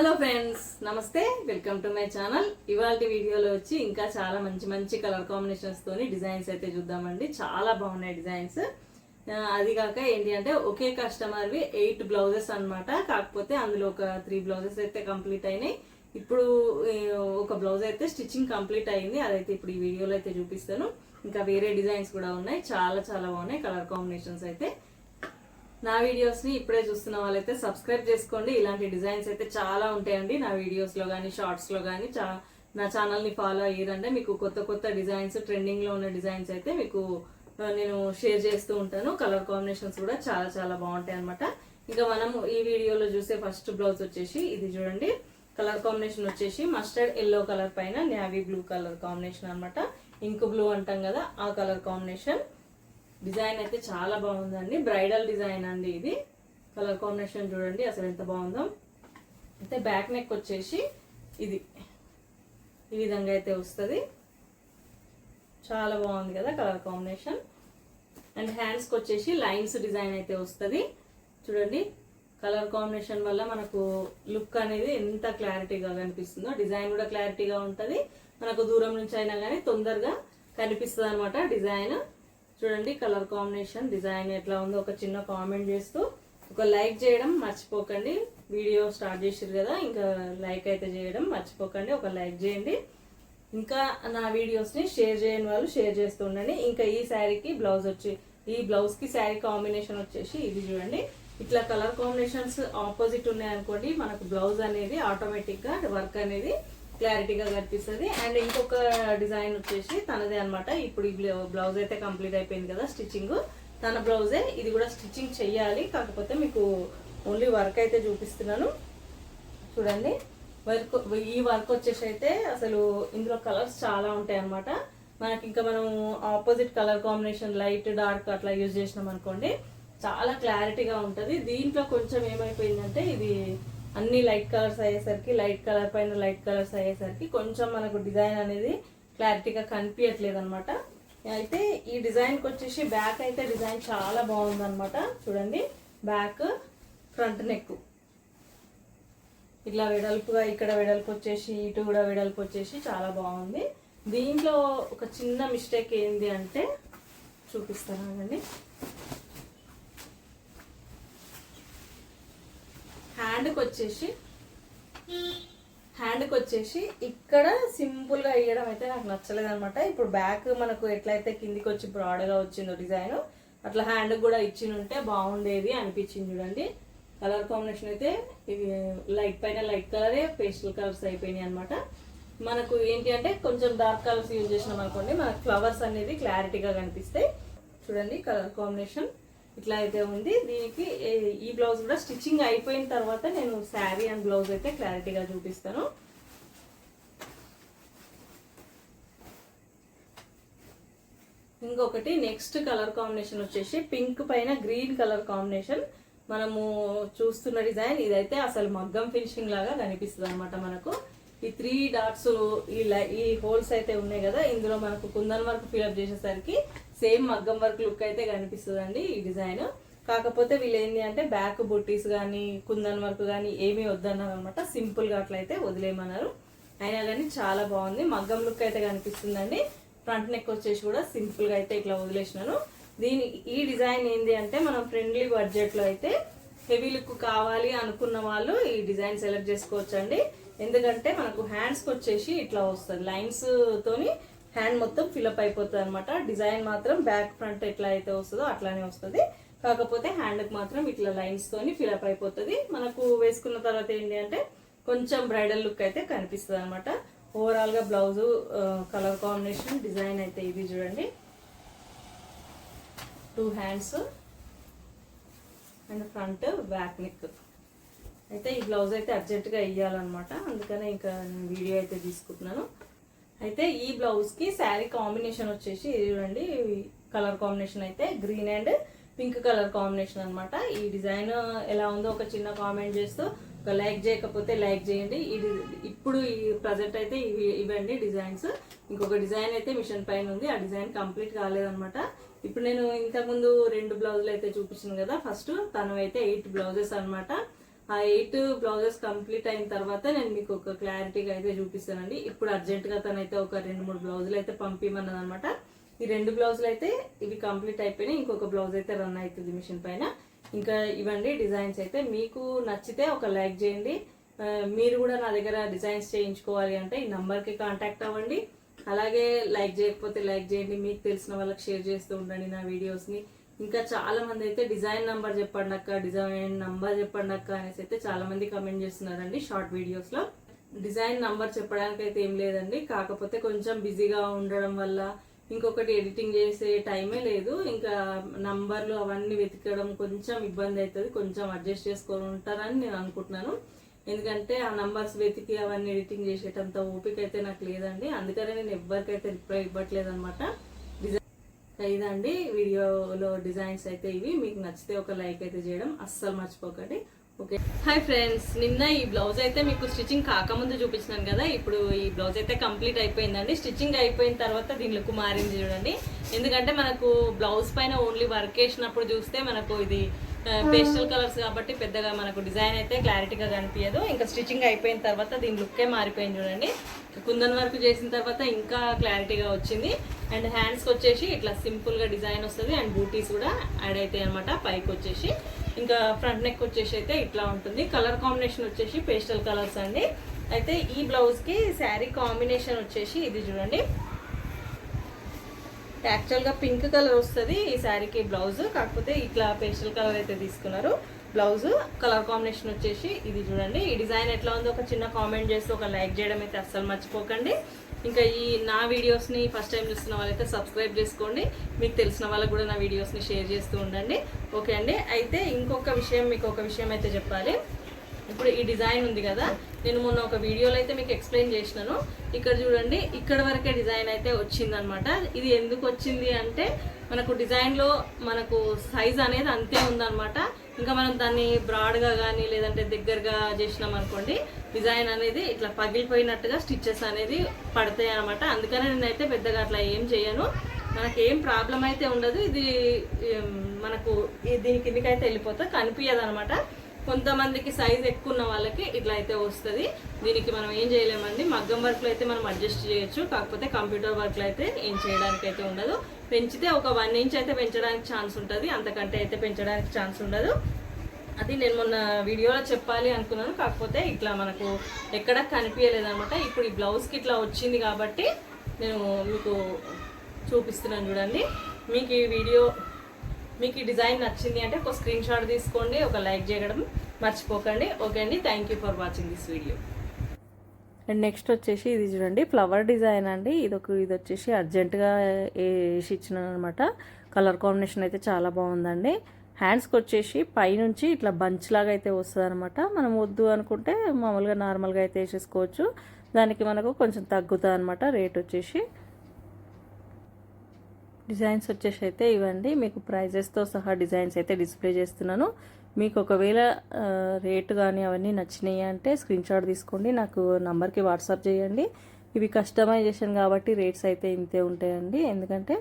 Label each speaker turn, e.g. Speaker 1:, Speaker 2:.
Speaker 1: Hello friends నమస్తే welcome to my channel ఇవాళ వీడియోలో వచ్చి ఇంకా చాలా మంచి మంచి కలర్ కాంబినేషన్స్ తోని డిజైన్స్ అయితే చూద్దామండి. చాలా బాగున్నాయి డిజైన్స్ అది కాక ఏంటి అంటే ఒకే కస్టమర్వి ఎయిట్ బ్లౌజెస్ అనమాట కాకపోతే అందులో ఒక త్రీ బ్లౌజెస్ అయితే కంప్లీట్ అయినాయి. ఇప్పుడు ఒక బ్లౌజ్ అయితే స్టిచ్చింగ్ కంప్లీట్ అయింది. అదైతే ఇప్పుడు ఈ వీడియోలో అయితే చూపిస్తాను. ఇంకా వేరే డిజైన్స్ కూడా ఉన్నాయి. చాలా చాలా బాగున్నాయి కలర్ కాంబినేషన్స్ అయితే. నా వీడియోస్ని ఇప్పుడే చూస్తున్న వాళ్ళైతే సబ్స్క్రైబ్ చేసుకోండి. ఇలాంటి డిజైన్స్ అయితే చాలా ఉంటాయండి. నా వీడియోస్లో కానీ షార్ట్స్లో కానీ చా నా ఛానల్ని ఫాలో అయ్యారంటే మీకు కొత్త కొత్త డిజైన్స్ ట్రెండింగ్లో ఉన్న డిజైన్స్ అయితే మీకు నేను షేర్ చేస్తూ ఉంటాను. కలర్ కాంబినేషన్స్ కూడా చాలా చాలా బాగుంటాయి అనమాట ఇంకా మనం ఈ వీడియోలో చూసే ఫస్ట్ బ్లౌజ్ వచ్చేసి ఇది చూడండి. కలర్ కాంబినేషన్ వచ్చేసి మస్టర్డ్ ఎల్లో కలర్ పైన నేవీ బ్లూ కలర్ కాంబినేషన్ అనమాట ఇంక్ బ్లూ అంటాం కదా ఆ కలర్ కాంబినేషన్ డిజైన్ అయితే చాలా బాగుందండి. బ్రైడల్ డిజైన్ అండి ఇది. కలర్ కాంబినేషన్ చూడండి అసలు ఎంత బాగుందో. అయితే బ్యాక్ నెక్ వచ్చేసి ఇది. ఈ విధంగా అయితే వస్తుంది. చాలా బాగుంది కదా కలర్ కాంబినేషన్. అండ్ హ్యాండ్స్కి వచ్చేసి లైన్స్ డిజైన్ అయితే వస్తుంది. చూడండి కలర్ కాంబినేషన్ వల్ల మనకు లుక్ అనేది ఎంత క్లారిటీగా కనిపిస్తుందో. డిజైన్ కూడా క్లారిటీగా ఉంటుంది. మనకు దూరం నుంచి అయినా కానీ తొందరగా కనిపిస్తుంది అనమాట డిజైన్. చూడండి కలర్ కాంబినేషన్ డిజైన్ ఎట్లా ఉందో ఒక చిన్న కామెంట్ చేస్తూ ఒక లైక్ చేయడం మర్చిపోకండి. వీడియో స్టార్ట్ చేసారు కదా ఇంకా లైక్ అయితే చేయడం మర్చిపోకండి. ఒక లైక్ చేయండి. ఇంకా నా వీడియోస్ని షేర్ చేయని వాళ్ళు షేర్ చేస్తూ ఉండండి. ఇంకా ఈ శారీకి బ్లౌజ్ వచ్చి ఈ బ్లౌజ్కి శారీ కాంబినేషన్ వచ్చేసి ఇది చూడండి. ఇట్లా కలర్ కాంబినేషన్స్ ఆపోజిట్ ఉన్నాయి అనుకోండి మనకు బ్లౌజ్ అనేది ఆటోమేటిక్గా వర్క్ అనేది క్లారిటీగా కనిపిస్తుంది. అండ్ ఇంకొక డిజైన్ వచ్చేసి తనదే అన్నమాట. ఇప్పుడు ఈ బ్లౌజ్ అయితే కంప్లీట్ అయిపోయింది కదా స్టిచ్చింగ్. తన బ్లౌజే. ఇది కూడా స్టిచ్చింగ్ చెయ్యాలి. కాకపోతే మీకు ఓన్లీ వర్క్ అయితే చూపిస్తున్నాను. చూడండి. వర్క్ ఈ వర్క్ వచ్చేసి అయితే అసలు ఇందులో కలర్స్ చాలా ఉంటాయి అనమాట మనకి ఇంకా మనం opposite colour combination light dark అట్లా యూజ్ చేసినాం అనుకోండి చాలా క్లారిటీగా ఉంటుంది. దీంట్లో కొంచెం ఏమైపోయిందంటే ఇది అన్ని లైట్ కలర్స్ అయ్యేసరికి లైట్ కలర్ పైన లైట్ కలర్స్ అయ్యేసరికి కొంచెం మనకు డిజైన్ అనేది క్లారిటీగా కనిపించట్లేదు అనమాట అయితే ఈ డిజైన్కి వచ్చేసి బ్యాక్ అయితే డిజైన్ చాలా బాగుంది అనమాట చూడండి బ్యాక్ ఫ్రంట్ నెక్. ఇట్లా వెడల్పుగా ఇక్కడ వెడల్పు వచ్చేసి ఇటు కూడా వెడల్పు వచ్చేసి చాలా బాగుంది. దీంట్లో ఒక చిన్న మిస్టేక్ ఏంది అంటే చూపిస్తాను అండి హ్యాండ్కి వచ్చేసి హ్యాండ్కి వచ్చేసి ఇక్కడ సింపుల్గా వేయడం అయితే నాకు నచ్చలేదు అనమాట ఇప్పుడు బ్యాక్ మనకు ఎట్లయితే కిందికి వచ్చి బ్రాడ్గా వచ్చిందో డిజైన్ అట్లా హ్యాండ్ కూడా ఇచ్చి ఉంటే బాగుండేది అనిపించింది చూడండి. కలర్ కాంబినేషన్ అయితే ఇవి లైట్ పైన లైట్ కలరే పేస్టల్ కలర్స్ అయిపోయినాయి అనమాట మనకు ఏంటి అంటే కొంచెం డార్క్ కలర్స్ యూజ్ చేసినాం అనుకోండి మనకు ఫ్లవర్స్ అనేది క్లారిటీగా కనిపిస్తాయి. చూడండి కలర్ కాంబినేషన్ ఇట్లా అయితే ఉంది. దీనికి ఈ బ్లౌజ్ కూడా స్టిచ్చింగ్ అయిపోయిన తర్వాత నేను శారీ అండ్ బ్లౌజ్ అయితే క్లారిటీగా చూపిస్తాను. ఇంకొకటి నెక్స్ట్ కలర్ కాంబినేషన్ వచ్చేసి పింక్ పైన గ్రీన్ కలర్ కాంబినేషన్. మనము చూస్తున్న డిజైన్ ఇదైతే అసలు మగ్గం ఫినిషింగ్ లాగా కనిపిస్తుంది అనమాట మనకు. ఈ త్రీ డాట్స్ ఈ లై- ఈ హోల్స్ అయితే ఉన్నాయి కదా ఇందులో మనకు కుందన్ వర్క్ ఫిల్అప్ చేసేసరికి సేమ్ మగ్గం వర్క్ లుక్ అయితే కనిపిస్తుంది అండి ఈ డిజైన్. కాకపోతే వీళ్ళు ఏంటి అంటే బ్యాక్ బుట్టీస్ కానీ కుందన్ వర్క్ కానీ ఏమీ వద్దన్నారు అనమాట సింపుల్గా అట్లయితే వదిలేయమన్నారు. అయినా కానీ చాలా బాగుంది. మగ్గం లుక్ అయితే కనిపిస్తుందండి. ఫ్రంట్ నెక్ వచ్చేసి కూడా సింపుల్గా అయితే ఇట్లా వదిలేసినాను. దీని ఈ డిజైన్ ఏంటి అంటే మనం ఫ్రెండ్లీ బడ్జెట్లో అయితే హెవీ లుక్ కావాలి అనుకున్న వాళ్ళు ఈ డిజైన్ సెలెక్ట్ చేసుకోవచ్చండి. ఎందుకంటే మనకు హ్యాండ్స్కి వచ్చేసి ఇట్లా వస్తుంది. లైన్స్తోని హ్యాండ్ మొత్తం ఫిలప్ అయిపోతుంది అనమాట డిజైన్ మాత్రం బ్యాక్ ఫ్రంట్ ఎట్లా అయితే వస్తుందో అట్లానే వస్తుంది. కాకపోతే హ్యాండ్కి మాత్రం ఇట్లా లైన్స్ తోని ఫిలప్ అయిపోతుంది. మనకు వేసుకున్న తర్వాత ఏంటి అంటే కొంచెం బ్రైడల్ లుక్ అయితే కనిపిస్తుంది అనమాట ఓవరాల్గా బ్లౌజు కలర్ కాంబినేషన్ డిజైన్ అయితే ఇది చూడండి. Two hands and front back neck అయితే ఈ బ్లౌజ్ అయితే అర్జెంటుగా వేయాలన్నమాట అందుకనే ఇంకా నేను వీడియో అయితే తీసుకుంటున్నాను. అయితే ఈ బ్లౌజ్కి శారీ కాంబినేషన్ వచ్చేసి ఇది చూడండి కలర్ కాంబినేషన్ అయితే green and pink colour combination అనమాట ఈ డిజైన్ ఎలా ఉందో ఒక చిన్న కామెంట్ చేస్తూ ఒక లైక్ చేయకపోతే లైక్ చేయండి. ఇది ఇప్పుడు ఈ ప్రజెంట్ అయితే ఇవి ఇవండి డిజైన్స్. ఇంకొక డిజైన్ అయితే మిషన్ పైన ఉంది. ఆ డిజైన్ కంప్లీట్ కాలేదనమాట ఇప్పుడు నేను ఇంతకుముందు రెండు బ్లౌజులు అయితే చూపించాను కదా. ఫస్ట్ తను అయితే ఎయిట్ బ్లౌజెస్ అనమాట ఆ ఎయిట్ బ్లౌజెస్ కంప్లీట్ అయిన తర్వాత నేను మీకు ఒక క్లారిటీగా అయితే చూపిస్తానండి. ఇప్పుడు అర్జెంటుగా తనైతే ఒక రెండు మూడు బ్లౌజులు అయితే పంపిమన్నది అనమాట ఈ రెండు బ్లౌజులు అయితే ఇవి కంప్లీట్ అయిపోయినాయి. ఇంకొక బ్లౌజ్ అయితే రన్ అవుతుంది మిషన్ పైన. ఇంకా ఇవ్వండి డిజైన్స్ అయితే. మీకు నచ్చితే ఒక లైక్ చేయండి. మీరు కూడా నా దగ్గర డిజైన్స్ చేయించుకోవాలి అంటే ఈ నంబర్కి కాంటాక్ట్ అవ్వండి. అలాగే లైక్ చేయకపోతే లైక్ చేయండి. మీకు తెలిసిన వాళ్ళకి షేర్ చేస్తూ ఉండండి నా వీడియోస్ని. ఇంకా చాలా మంది అయితే డిజైన్ నంబర్ చెప్పండి అక్క డిజైన్ నంబర్ చెప్పండి అక్క అనేసి అయితే చాలా మంది కమెంట్ చేస్తున్నారండి షార్ట్ వీడియోస్లో డిజైన్ నంబర్ చెప్పడానికి అయితే ఏం లేదండి. కాకపోతే కొంచెం బిజీగా ఉండడం వల్ల ఇంకొకటి ఎడిటింగ్ చేసే టైమే లేదు. ఇంకా నంబర్లు అవన్నీ వెతకడం కొంచెం ఇబ్బంది అవుతుంది కొంచెం అడ్జస్ట్ చేసుకొని ఉంటారని నేను అనుకుంటున్నాను. ఎందుకంటే ఆ నంబర్స్ వెతికి అవన్నీ ఎడిటింగ్ చేసేటంత ఓపిక అయితే నాకు లేదండి. అందుకనే నేను ఎవరికైతే రిప్లై ఇవ్వట్లేదు అనమాట ఇదండి వీడియోలో డిజైన్స్ అయితే ఇవి. మీకు నచ్చితే ఒక లైక్ అయితే చేయడం అస్సలు మర్చిపోకండి. ఓకే. హాయ్ ఫ్రెండ్స్ నిన్న ఈ బ్లౌజ్ అయితే మీకు స్టిచ్చింగ్ కాకముందు చూపించినాను కదా ఇప్పుడు ఈ బ్లౌజ్ అయితే కంప్లీట్ అయిపోయిందండి. స్టిచ్చింగ్ అయిపోయిన తర్వాత దీని లుక్ మారింది చూడండి. ఎందుకంటే మనకు బ్లౌజ్ పైన ఓన్లీ వర్క్ వేసినప్పుడు చూస్తే మనకు ఇది పేస్టల్ కలర్స్ కాబట్టి పెద్దగా మనకు డిజైన్ అయితే క్లారిటీగా కనిపించదు. ఇంకా స్టిచ్చింగ్ అయిపోయిన తర్వాత దీని లుక్కే మారిపోయింది చూడండి. కుందన్ వర్క్ చేసిన తర్వాత ఇంకా క్లారిటీగా వచ్చింది. అండ్ హ్యాండ్స్కి వచ్చేసి ఇట్లా సింపుల్గా డిజైన్ వస్తుంది. అండ్ బూటీస్ కూడా యాడ్ అవుతాయి అనమాట పైకి వచ్చేసి. ఇంకా ఫ్రంట్ నెక్ వచ్చేసి అయితే ఇట్లా ఉంటుంది. కలర్ కాంబినేషన్ వచ్చేసి పేస్టల్ కలర్స్ అండి. అయితే ఈ బ్లౌజ్కి శారీ కాంబినేషన్ వచ్చేసి ఇది చూడండి. యాక్చువల్గా పింక్ కలర్ వస్తుంది ఈ శారీకి బ్లౌజ్ కాకపోతే ఇట్లా పేస్టల్ కలర్ అయితే తీసుకున్నారు. బ్లౌజ్ కలర్ కాంబినేషన్ వచ్చేసి ఇది చూడండి. ఈ డిజైన్ ఎట్లా ఉందో ఒక చిన్న కామెంట్ చేసి ఒక లైక్ చేయడం అయితే అస్సలు మర్చిపోకండి. ఇంకా ఈ నా వీడియోస్ని ఫస్ట్ టైం చూస్తున్న వాళ్ళైతే సబ్స్క్రైబ్ చేసుకోండి. మీకు తెలిసిన వాళ్ళకు కూడా నా వీడియోస్ని షేర్ చేస్తూ ఉండండి. ఓకే అండి? అయితే ఇంకొక విషయం మీకు ఒక విషయం అయితే చెప్పాలి. ఇప్పుడు ఈ డిజైన్ ఉంది కదా. నేను మొన్న ఒక వీడియోలో అయితే మీకు ఎక్స్ప్లెయిన్ చేసినాను. ఇక్కడ చూడండి ఇక్కడ వరకే డిజైన్ అయితే వచ్చిందనమాట. ఇది ఎందుకు వచ్చింది అంటే మనకు డిజైన్లో మనకు సైజ్ అనేది అంతే ఉందనమాట. ఇంకా మనం దాన్ని బ్రాడ్గా కానీ లేదంటే దగ్గరగా చేసినాం అనుకోండి డిజైన్ అనేది ఇట్లా పగిలిపోయినట్టుగా స్టిచ్చెస్ అనేది పడతాయి అనమాట. అందుకనే నేనైతే పెద్దగా అట్లా ఏం చేయను. మనకి ఏం ప్రాబ్లం అయితే ఉండదు. ఇది మనకు దీని కిందకైతే వెళ్ళిపోతే కనిపించదు అనమాట కొంతమందికి సైజ్ ఎక్కువ ఉన్న వాళ్ళకి ఇట్లా అయితే వస్తుంది. దీనికి మనం ఏం చేయలేమండి. మగ్గం వర్క్లో అయితే మనం అడ్జస్ట్ చేయొచ్చు. కాకపోతే కంప్యూటర్ వర్క్లో అయితే ఏం చేయడానికి అయితే ఉండదు. పెంచితే ఒక వన్ ఇంచ్ అయితే పెంచడానికి ఛాన్స్ ఉంటుంది. అంతకంటే అయితే పెంచడానికి ఛాన్స్ ఉండదు. అది నేను మొన్న వీడియోలో చెప్పాలి అనుకున్నాను. కాకపోతే ఇట్లా మనకు ఎక్కడ కనిపించలేదనమాట ఇప్పుడు ఈ బ్లౌజ్కి ఇట్లా వచ్చింది కాబట్టి నేను మీకు చూపిస్తున్నాను చూడండి. మీకు ఈ వీడియో మీకు ఈ డిజైన్ నచ్చింది అంటే ఒక స్క్రీన్ షాట్ తీసుకోండి ఒక లైక్ చేయడం మర్చిపోకండి. ఓకే అండి thank you for watching this video and next వచ్చేసి ఇది చూడండి ఫ్లవర్ డిజైన్ అండి. ఇది ఒక ఇది వచ్చేసి అర్జెంటుగా వేసి ఇచ్చిన అనమాట కలర్ కాంబినేషన్ అయితే చాలా బాగుందండి. హ్యాండ్స్కి వచ్చేసి పైనుంచి ఇట్లా బంచ్ లాగా అయితే వస్తుంది అనమాట మనం వద్దు అనుకుంటే మామూలుగా నార్మల్గా అయితే వేసేసుకోవచ్చు. దానికి మనకు కొంచెం తగ్గుతుంది అనమాట రేట్ వచ్చేసి. డిజైన్స్ వచ్చేసి అయితే ఇవ్వండి. మీకు ప్రైజెస్తో సహా డిజైన్స్ అయితే డిస్ప్లే చేస్తున్నాను. మీకు ఒకవేళ రేటు కానీ అవన్నీ నచ్చినాయి అంటే స్క్రీన్ షాట్ తీసుకోండి. నాకు నంబర్కి వాట్సాప్ చేయండి. ఇవి కస్టమైజేషన్ కాబట్టి రేట్స్ అయితే ఇంతే ఉంటాయండి. ఎందుకంటే